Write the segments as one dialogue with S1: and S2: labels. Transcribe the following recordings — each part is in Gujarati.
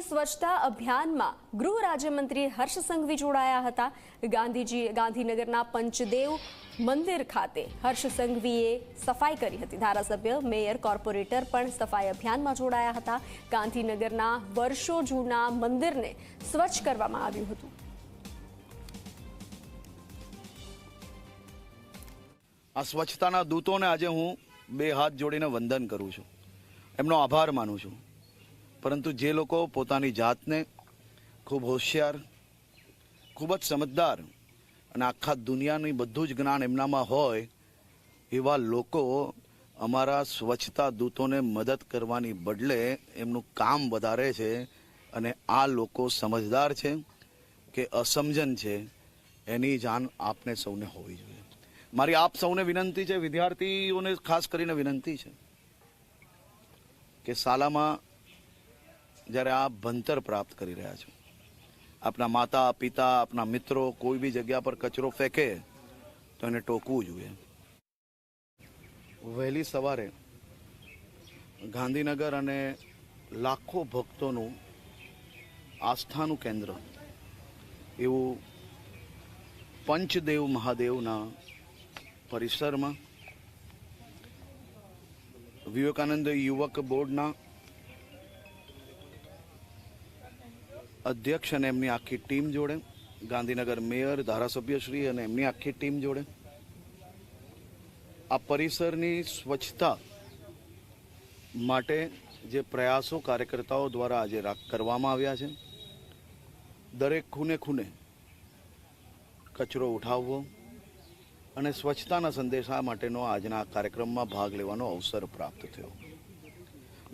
S1: સ્વચ્છતા અભિયાનમાં ગૃહ રાજ્યમંત્રી હર્ષ સંઘવી જોડાયા હતા. ગાંધીજી ગાંધીનગરના પંચદેવ મંદિર ખાતે હર્ષ સંઘવીએ સફાઈ કરી હતી. ધારાસભ્ય, મેયર, કોર્પોરેટર પણ સફાઈ અભિયાનમાં જોડાયા હતા. ગાંધીનગરના વર્ષો જૂના મંદિરને સ્વચ્છ કરવામાં આવ્યું હતું.
S2: આ સ્વચ્છતાના દૂતોને આજે હું બે હાથ જોડીને વંદન કરું છું. એમનો આભાર માનું છું. પરંતુ જે લોકો પોતાની જાતને ખૂબ હોશિયાર, ખૂબ જ સમજદાર અને આખા દુનિયાનું બધું જ જ્ઞાન એમનામાં હોય, એવા લોકો અમારા સ્વચ્છતા દૂતોને મદદ કરવાની બદલે એમનું કામ વધારે છે અને આ લોકો સમજદાર છે કે અસમજન છે, એની જાણ આપને સૌને હોવી જોઈએ. મારી આપ સૌને વિનંતી છે, વિદ્યાર્થીઓને ખાસ કરીને વિનંતી છે કે શાળામાં જ્યારે આપ ભણતર પ્રાપ્ત કરી રહ્યા છો. આપના માતા, પિતા, આપના મિત્રો કોઈ બી જગ્યા પર કચરો ફેંકે તો એને ટોકવું જોઈએ. વહેલી સવારે ગાંધીનગર અને લાખો ભક્તોનું આસ્થાનું કેન્દ્ર, એવું પંચદેવ મહાદેવના પરિસરમાં વિવેકાનંદ યુવક બોર્ડના અધ્યક્ષ અને એમની આખી ટીમ જોડે, ગાંધીનગર મેયર ધારાસભ્યશ્રી અને એમની આખી ટીમ જોડે. આ પરિસરની સ્વચ્છતા માટે જે પ્રયાસો કાર્યકર્તાઓ દ્વારા આજે કરવામાં આવ્યા છે, દરેક ખૂને ખૂને કચરો ઉઠાવવો અને સ્વચ્છતાના સંદેશા માટેનો આજના કાર્યક્રમમાં ભાગ લેવાનો અવસર પ્રાપ્ત થયો.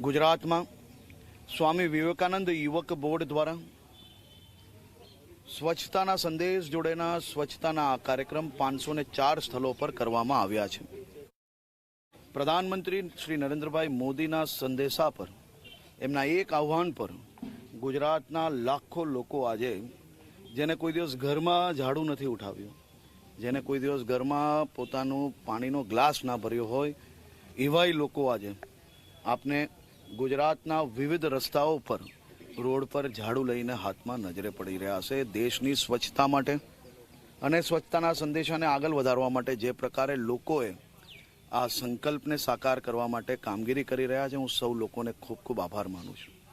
S2: ગુજરાતમાં સ્વામી વિવેકાનંદ યુવક બોર્ડ દ્વારા સ્વચ્છતાના સંદેશ જોડેના સ્વચ્છતાના આ કાર્યક્રમ પાંચસો ને ચાર સ્થળો પર કરવામાં આવ્યા છે. પ્રધાનમંત્રી શ્રી નરેન્દ્રભાઈ મોદીના સંદેશા પર, એમના એક આહ્વાન પર ગુજરાતના લાખો લોકો આજે જેને કોઈ દિવસ ઘરમાં ઝાડુ નથી ઉઠાવ્યું, જેને કોઈ દિવસ ઘરમાં પોતાનું પાણીનો ગ્લાસ ના ભર્યો હોય, એવાય લોકો આજે આપને ગુજરાતના વિવિધ રસ્તાઓ પર રોડ પર ઝાડુ લઈને હાથમાં નજરે પડી રહ્યા છે દેશની સ્વચ્છતા માટે. અને સ્વચ્છતાના સંદેશાને આગળ વધારવા માટે જે પ્રકારે લોકોએ આ સંકલ્પને સાકાર કરવા માટે કામગીરી કરી રહ્યા છે, હું સૌ લોકોને ખૂબ ખૂબ આભાર માનું છું.